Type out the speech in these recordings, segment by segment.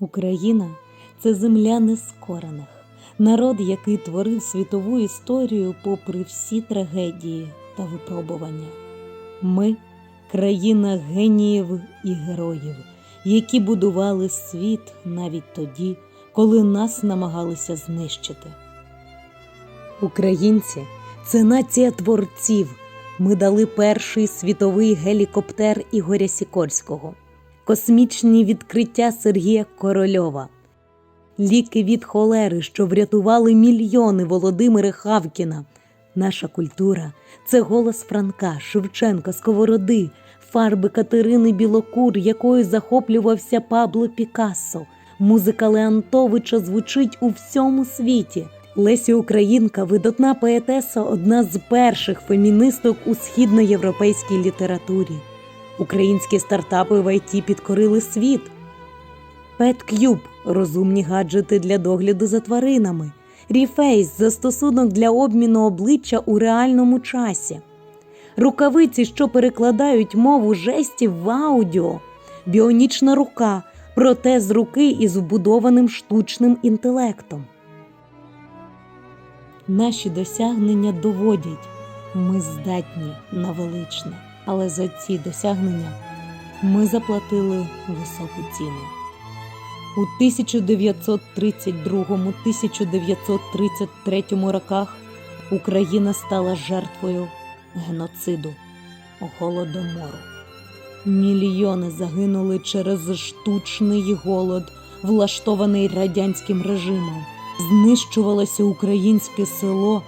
Україна це земля нескорених, народ, який творив світову історію попри всі трагедії та випробування. Ми країна геніїв і героїв, які будували світ навіть тоді, коли нас намагалися знищити. Українці це нація творців. Ми дали перший світовий гелікоптер Ігоря Сікорського, космічні відкриття Сергія Корольова, ліки від холери, що врятували мільйони Володимира Хавкіна. Наша культура це голос Франка, Шевченка, Сковороди, фарби Катерини Білокур, якою захоплювався Пабло Пікассо. Музика Леонтовича звучить у всьому світі. Леся Українка, видатна поетеса, одна з перших фемінисток у східноєвропейській літературі. Українські стартапи в ІТ підкорили світ. PetCube – розумні гаджети для догляду за тваринами. Reface – застосунок для обміну обличчя у реальному часі. Рукавиці, що перекладають мову жестів в аудіо. Біонічна рука – протез руки із вбудованим штучним інтелектом. Наші досягнення доводять, ми здатні на величне, але за ці досягнення ми заплатили високу ціну. У 1932-1933 роках Україна стала жертвою геноциду голодомору. Мільйони загинули через штучний голод, влаштований радянським режимом. Знищувалося українське село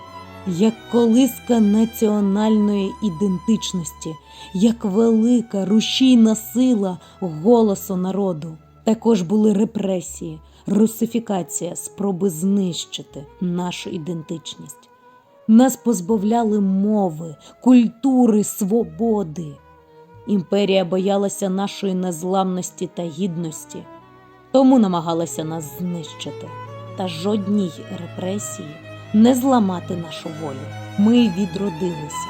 як колиска національної ідентичності, як велика рушійна сила голосу народу. Також були репресії, русифікація, спроби знищити нашу ідентичність. Нас позбавляли мови, культури, свободи. Імперія боялася нашої незламності та гідності, тому намагалася нас знищити. Та жодній репресії не зламати нашу волю. Ми відродилися.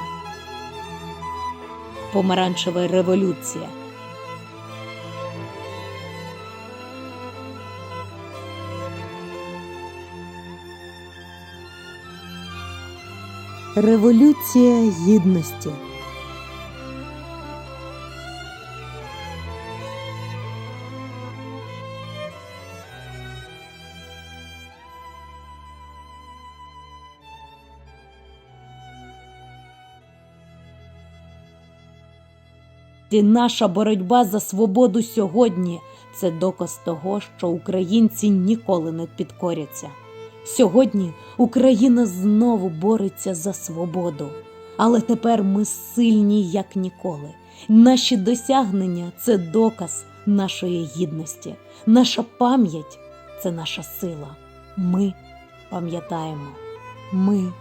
Помаранчева революція. Революція гідності. І наша боротьба за свободу сьогодні це доказ того, що українці ніколи не підкоряться. Сьогодні Україна знову бореться за свободу, але тепер ми сильні як ніколи. Наші досягнення це доказ нашої гідності, наша пам'ять це наша сила. Ми пам'ятаємо, ми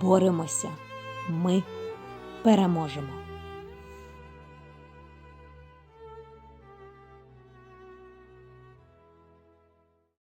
боремося, ми переможемо.